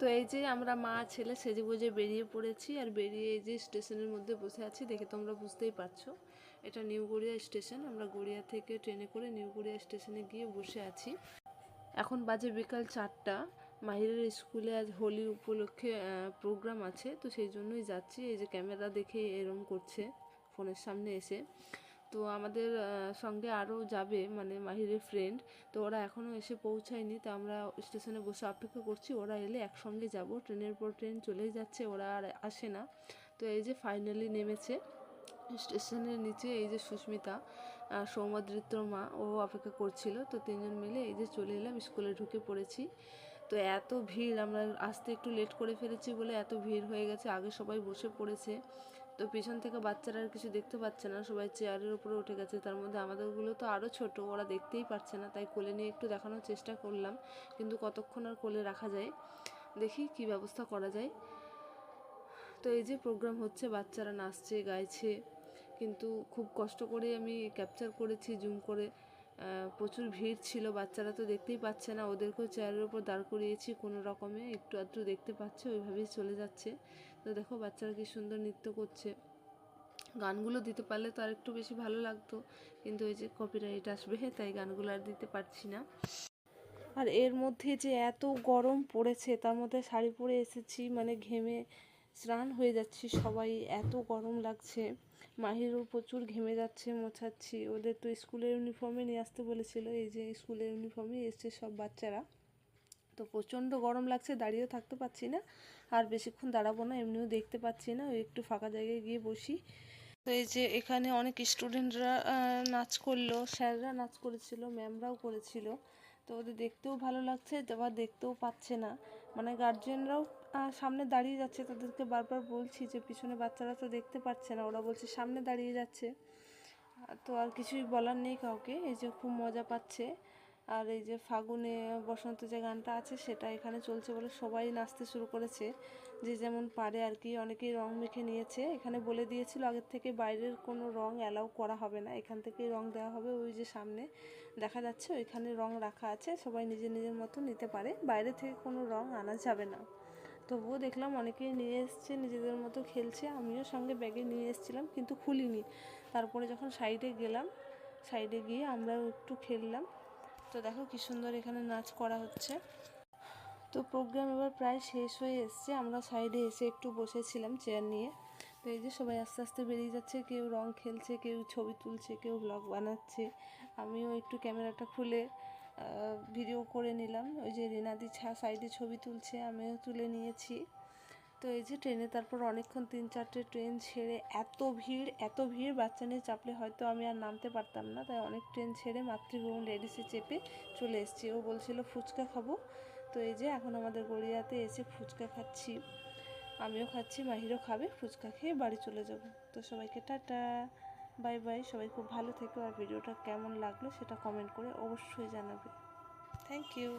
তো এই যে আমরা মা, ছেলে সেজে গুজে বেরিয়ে পড়েছি আর বেরিয়ে এই যে স্টেশনের মধ্যে বসে আছি, দেখে তোমরা বুঝতেই পারছ। এটা নিউ গড়িয়া স্টেশন, আমরা গড়িয়া থেকে ট্রেনে করে নিউ গড়িয়া স্টেশনে গিয়ে বসে আছি। এখন বাজে বিকাল চারটা, মাহিরের স্কুলে আজ হোলি উপলক্ষে প্রোগ্রাম আছে, তো সেই জন্যই যাচ্ছি। এই যে ক্যামেরা দেখে এরম করছে, ফোনের সামনে এসে। তো আমাদের সঙ্গে আরও যাবে মানে মাহিরের ফ্রেন্ড তো ওরা এখনও এসে পৌঁছায়নি তো আমরা স্টেশনে বসে অপেক্ষা করছি ওরা এলে একসঙ্গে যাব। ট্রেনের পর ট্রেন চলেই যাচ্ছে ওরা আর আসে না। তো এই যে ফাইনালি নেমেছে স্টেশনের নিচে এই যে সুস্মিতা আহ, সৌমাদ্রিত্র মা ও অপেক্ষা করছিল তো তিনজন মিলে এই যে চলে এলাম স্কুলে ঢুকে পড়েছি। তো এত ভিড় আমরা আসতে একটু লেট করে ফেলেছি বলে এত ভিড় হয়ে গেছে আগে সবাই বসে পড়েছে। তো পিছন থেকে বাচ্চারা আর কিছু দেখতে পাচ্ছে না, সবাই চেয়ারের উপরে উঠে গেছে। তার মধ্যে আমাদেরগুলো তো আরও ছোট, ওরা দেখতেই পারছে না, তাই কোলে নিয়ে একটু দেখানোর চেষ্টা করলাম। কিন্তু কতক্ষণ আর কোলে রাখা যায়, দেখি কি ব্যবস্থা করা যায়। তো এই যে প্রোগ্রাম হচ্ছে, বাচ্চারা নাচছে, গাইছে, কিন্তু খুব কষ্ট করে আমি ক্যাপচার করেছি, জুম করে। প্রচুর ভিড় ছিল, বাচ্চারা তো দেখতেই পাচ্ছে না। ওদেরকেও চেয়ারের ওপর দাঁড় করিয়েছি, কোনো রকমে একটু আধটু দেখতে পাচ্ছে, ওইভাবেই চলে যাচ্ছে। তো দেখো, বাচ্চারা কি সুন্দর নৃত্য করছে। গানগুলো দিতে পারলে তো আর একটু বেশি ভালো লাগতো, কিন্তু ওই যে কপিরাইট আসবে, তাই গানগুলো আর দিতে পারছি না। আর এর মধ্যে যে এত গরম পড়েছে, তার মধ্যে শাড়ি পরে এসেছি মানে ঘেমে স্নান হয়ে যাচ্ছি সবাই, এত গরম লাগছে। মাহিরও প্রচুর ঘেমে যাচ্ছে, মোছাচ্ছি। ওদের তো স্কুলের ইউনিফর্মে নিয়ে আসতে বলেছিল, এই যে স্কুলের ইউনিফর্মে এসছে সব বাচ্চারা। তো প্রচণ্ড গরম লাগছে, দাঁড়িয়েও থাকতে পারছি না। আর বেশিক্ষণ দাঁড়াবো না, এমনিও দেখতে পাচ্ছি না, ওই একটু ফাঁকা জায়গায় গিয়ে বসি। তো এই যে এখানে অনেক স্টুডেন্টরা নাচ করল, স্যাররা নাচ করেছিল ম্যামরাও করেছিল। তো ওদের দেখতেও ভালো লাগছে, আবার দেখতেও পাচ্ছে না। মানে গার্জেনরাও সামনে দাঁড়িয়ে যাচ্ছে, তাদেরকে বারবার বলছি যে পিছনে বাচ্চারা তো দেখতে পাচ্ছে না, ওরা বলছে সামনে দাঁড়িয়ে যাচ্ছে। তো আর কিছুই বলার নেই কাউকে, এই যে খুব মজা পাচ্ছে। আর এই যে ফাগুনে বসন্ত যে গানটা আছে, সেটা এখানে চলছে বলে সবাই নাচতে শুরু করেছে। যে যেমন পারে আর কি, অনেকেই রং মেখে নিয়েছে। এখানে বলে দিয়েছিল আগের থেকে বাইরের কোনো রং অ্যালাউ করা হবে না। এখান থেকেই রং দেওয়া হবে ওই যে সামনে। দেখা যাচ্ছে ওইখানে রং রাখা আছে, সবাই নিজের নিজের মতো নিতে পারে। বাইরে থেকে কোনো রং আনা যাবে না। তবুও দেখলাম অনেকেই নিয়ে এসছে, নিজেদের মতো খেলছে। আমিও সঙ্গে ব্যাগে নিয়ে এসেছিলাম, কিন্তু খুলিনি। তারপরে যখন সাইডে গেলাম, সাইডে গিয়ে আমরাও একটু খেললাম। তো দেখো কি সুন্দর এখানে নাচ করা হচ্ছে। তো প্রোগ্রাম এবার প্রায় শেষ হয়ে এসছে। আমরা সাইডে এসে একটু বসেছিলাম চেয়ার নিয়ে। তো এই যে সবাই আস্তে আস্তে বেরিয়ে যাচ্ছে, কেউ রং খেলছে, কেউ ছবি তুলছে, কেউ ব্লগ বানাচ্ছে। আমিও একটু ক্যামেরাটা খুলে ভিডিও করে নিলাম। ওই যে রিনাদি ছা সাইডে ছবি তুলছে, আমিও তুলে নিয়েছি। তো এই যে ট্রেনে তারপর অনেকক্ষণ তিন চারটে ট্রেন ছেড়ে এত ভিড় এত ভিড়, বাচ্চা নিয়ে চাপলে হয়তো আমি আর নামতে পারতাম না। তাই অনেক ট্রেন ছেড়ে মাতৃভূমি লেডিসে চেপে চলে এসেছি। ও বলছিল, ফুচকা খাব? তো এই যে এখন আমাদের গড়িয়াতে এসে ফুচকা খাচ্ছি। আমিও খাচ্ছি, মাহিরও খাবে, ফুচকা খেয়ে বাড়ি চলে যাব। তো সবাইকে টাটা, বাই বাই। সবাই খুব ভালো থেকো। আর ভিডিওটা কেমন লাগল সেটা কমেন্ট করে অবশ্যই জানাবে। Thank you